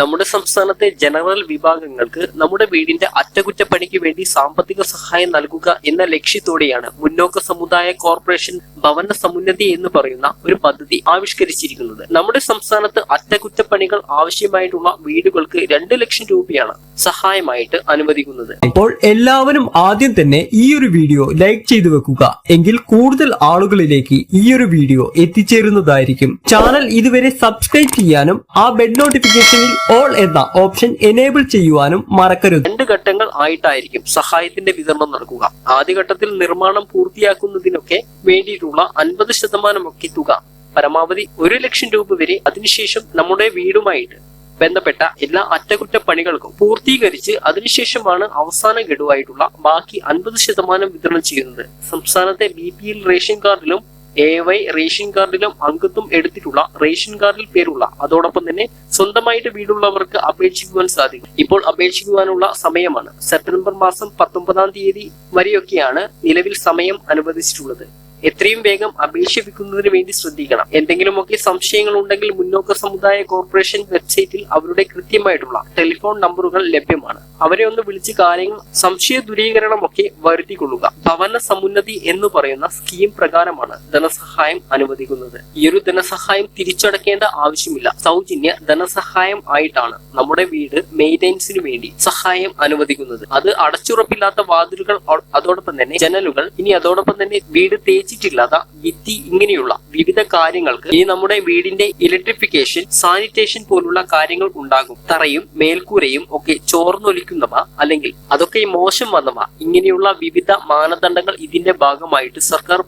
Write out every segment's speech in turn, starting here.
നമ്മുടെ സംസ്ഥാനത്തെ ജനറൽ വിഭാഗങ്ങൾക്ക് നമ്മുടെ വീടിന്റെ അറ്റകുറ്റപ്പണിക്ക് വേണ്ടി സാമ്പത്തിക സഹായം നൽകുക എന്ന ലക്ഷ്യത്തോടെയാണ് മുന്നോക്ക സമുദായ കോർപ്പറേഷൻ ഭവന സമുന്നതി എന്ന് പറയുന്ന ഒരു പദ്ധതി ആവിഷ്കരിച്ചിരിക്കുന്നത്. നമ്മുടെ സംസ്ഥാനത്ത് അറ്റകുറ്റപ്പണികൾ ആവശ്യമായിട്ടുള്ള വീടുകൾക്ക് രണ്ട് ലക്ഷം രൂപയാണ് സഹായമായിട്ട് അനുവദിക്കുന്നത്. അപ്പോൾ എല്ലാവരും ആദ്യം തന്നെ ഈ ഒരു വീഡിയോ ലൈക്ക് ചെയ്തു വെക്കുക. എങ്കിൽ കൂടുതൽ ആളുകളിലേക്ക് ഈ ഒരു വീഡിയോ എത്തിച്ചേരുന്നതായിരിക്കും. ചാനൽ ഇതുവരെ സബ്സ്ക്രൈബ് ചെയ്യാനും ആ ബെൽ നോട്ടിഫിക്കേഷനിൽ ഓൾ എന്ന ഓപ്ഷൻ എനേബിൾ ചെയ്യുവാനും മറക്കരുത്. രണ്ട് ഘട്ടങ്ങൾ ആയിട്ടായിരിക്കും സഹായത്തിന്റെ വിതരണം നടക്കുക. ആദ്യഘട്ടത്തിൽ നിർമ്മാണം പൂർത്തിയാക്കുന്നതിനൊക്കെ വേണ്ടിയിട്ടുള്ള അൻപത് ശതമാനമൊക്കെ തുക പരമാവധി ഒരു ലക്ഷം രൂപ വരെ അതിനുശേഷം നമ്മുടെ വീടുമായിട്ട് ബന്ധപ്പെട്ട എല്ലാ അറ്റകുറ്റപ്പണികൾക്കും പൂർത്തീകരിച്ച് അതിനുശേഷമാണ് അവസാന ഗഡുവായിട്ടുള്ള ബാക്കി അൻപത് ശതമാനം വിതരണം ചെയ്യുന്നത്. സംസ്ഥാനത്തെ ബി പി എൽ റേഷൻ കാർഡിലും എ വൈ റേഷൻ കാർഡിലും അംഗത്വം എടുത്തിട്ടുള്ള റേഷൻ കാർഡിൽ പേരുള്ള അതോടൊപ്പം തന്നെ സ്വന്തമായിട്ട് വീടുള്ളവർക്ക് അപേക്ഷിക്കുവാൻ സാധിക്കും. ഇപ്പോൾ അപേക്ഷിക്കുവാനുള്ള സമയമാണ്. സെപ്റ്റംബർ മാസം പത്തൊമ്പതാം തീയതി വരെയൊക്കെയാണ് നിലവിൽ സമയം അനുവദിച്ചിട്ടുള്ളത്. എത്രയും വേഗം അപേക്ഷിപ്പിക്കുന്നതിന് വേണ്ടി ശ്രദ്ധിക്കണം. എന്തെങ്കിലുമൊക്കെ സംശയങ്ങൾ ഉണ്ടെങ്കിൽ മുന്നോക്ക സമുദായ കോർപ്പറേഷൻ വെബ്സൈറ്റിൽ അവരുടെ കൃത്യമായിട്ടുള്ള ടെലിഫോൺ നമ്പറുകൾ ലഭ്യമാണ്. അവരെ ഒന്ന് വിളിച്ച് കാര്യങ്ങൾ സംശയ ദൂരീകരണമൊക്കെ വരുത്തിക്കൊള്ളുക. ഭവന സമുന്നതി എന്ന് പറയുന്ന സ്കീം പ്രകാരമാണ് ധനസഹായം അനുവദിക്കുന്നത്. ഈ ഒരു ധനസഹായം തിരിച്ചടക്കേണ്ട ആവശ്യമില്ല. സൗജന്യ ധനസഹായം ആയിട്ടാണ് നമ്മുടെ വീട് മെയിന്റെനൻസിന് വേണ്ടി സഹായം അനുവദിക്കുന്നത്. അത് അടച്ചുറപ്പില്ലാത്ത വാതിലുകൾ അതോടൊപ്പം തന്നെ ജനലുകൾ ഇനി അതോടൊപ്പം തന്നെ വീട് തേച്ചിട്ടില്ലാത്ത വിത്തി ഇങ്ങനെയുള്ള വിവിധ കാര്യങ്ങൾക്ക് ഇനി നമ്മുടെ വീടിന്റെ ഇലക്ട്രിഫിക്കേഷൻ സാനിറ്റേഷൻ പോലുള്ള കാര്യങ്ങൾ ഉണ്ടാകും. തറയും മേൽക്കൂരയും ഒക്കെ ചോർന്നൊലിക്കുന്നവ അല്ലെങ്കിൽ അതൊക്കെ മോശം വന്നവ ഇങ്ങനെയുള്ള വിവിധ മാനദണ്ഡങ്ങൾ ഇതിന്റെ ഭാഗമായിട്ട് സർക്കാർ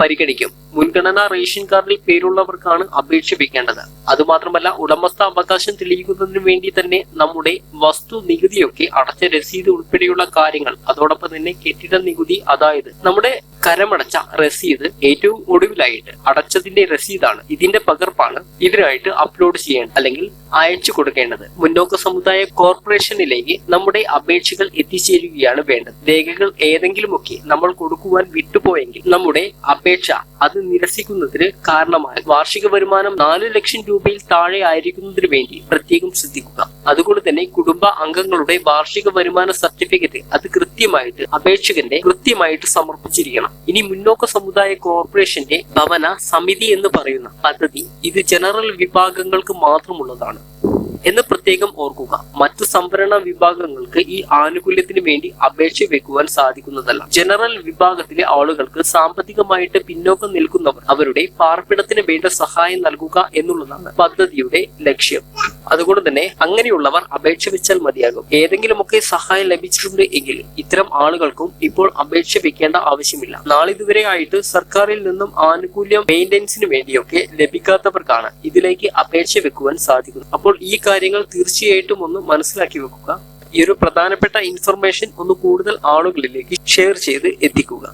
പരിഗണിക്കും. മുൻഗണനാ റേഷൻ കാർഡിൽ പേരുള്ളവർക്കാണ് അപേക്ഷ വെക്കേണ്ടത്. അതുമാത്രമല്ല ഉടമസ്ഥ അവകാശം തെളിയിക്കുന്നതിന് വേണ്ടി തന്നെ നമ്മുടെ വസ്തു നികുതിയൊക്കെ അടച്ച രസീത് ഉൾപ്പെടെയുള്ള കാര്യങ്ങൾ അതോടൊപ്പം തന്നെ കെട്ടിട നികുതി അതായത് നമ്മുടെ കരമടച്ച രസീത് ഏറ്റവും ഒടുവിലായിട്ട് അടച്ചതിന്റെ രസീതാണ് ഇതിന്റെ പകർപ്പാണ് ഇതിനായിട്ട് അപ്ലോഡ് ചെയ്യേണ്ടത് അല്ലെങ്കിൽ അയച്ചു കൊടുക്കേണ്ടത്. മുന്നോക്ക സമുദായ കോർപ്പറേഷനിലേക്ക് നമ്മുടെ അപേക്ഷകൾ എത്തിച്ചേരുകയാണ് വേണ്ടത്. രേഖകൾ ഏതെങ്കിലുമൊക്കെ നമ്മൾ കൊടുക്കുവാൻ വിട്ടുപോയെങ്കിൽ നമ്മുടെ അപേക്ഷ അത് നിരസിക്കുന്നതിന് കാരണമായി വാർഷിക വരുമാനം നാല് ലക്ഷം രൂപയിൽ താഴെ ആയിരിക്കുന്നതിന് വേണ്ടി പ്രത്യേകം ശ്രദ്ധിക്കുക. അതുകൊണ്ട് തന്നെ കുടുംബ അംഗങ്ങളുടെ വാർഷിക വരുമാന സർട്ടിഫിക്കറ്റ് അത് കൃത്യമായിട്ട് അപേക്ഷകന്റെ കൃത്യമായിട്ട് സമർപ്പിച്ചിരിക്കണം. ഇനി മുന്നോക്ക സമുദായ കോർപ്പറേഷന്റെ ഭവന സമിതി എന്ന് പറയുന്ന പദ്ധതി ഇത് ജനറൽ വിഭാഗങ്ങൾക്ക് മാത്രമുള്ളതാണ്. എന്ന് പ്രത്യേകം ഓർക്കുക. മറ്റു സംവരണ വിഭാഗങ്ങൾക്ക് ഈ ആനുകൂല്യത്തിന് വേണ്ടി അപേക്ഷ വെക്കുവാൻ സാധിക്കുന്നതല്ല. ജനറൽ വിഭാഗത്തിലെ ആളുകൾക്ക് സാമ്പത്തികമായിട്ട് പിന്നോക്കം നിൽക്കുന്നവർ അവരുടെ പാർപ്പിടത്തിന് വേണ്ട സഹായം നൽകുക എന്നുള്ളതാണ് പദ്ധതിയുടെ ലക്ഷ്യം. അതുകൊണ്ട് തന്നെ അങ്ങനെയുള്ളവർ അപേക്ഷ വെച്ചാൽ മതിയാകും. ഏതെങ്കിലുമൊക്കെ സഹായം ലഭിച്ചിട്ടുണ്ട് എങ്കിൽ ഇത്തരം ആളുകൾക്കും ഇപ്പോൾ അപേക്ഷ വെക്കേണ്ട ആവശ്യമില്ല. നാളിതുവരെ ആയിട്ട് സർക്കാരിൽ നിന്നും ആനുകൂല്യം മെയിന്റെനൻസിന് വേണ്ടിയൊക്കെ ലഭിക്കാത്തവർക്കാണ് ഇതിലേക്ക് അപേക്ഷ വെക്കുവാൻ സാധിക്കുന്നത്. അപ്പോൾ ഈ കാര്യങ്ങൾ തീർച്ചയായിട്ടും ഒന്ന് മനസ്സിലാക്കി വെക്കുക. ഈ ഒരു പ്രധാനപ്പെട്ട ഇൻഫർമേഷൻ ഒന്ന് കൂടുതൽ ആളുകളിലേക്ക് ഷെയർ ചെയ്ത് എത്തിക്കുക.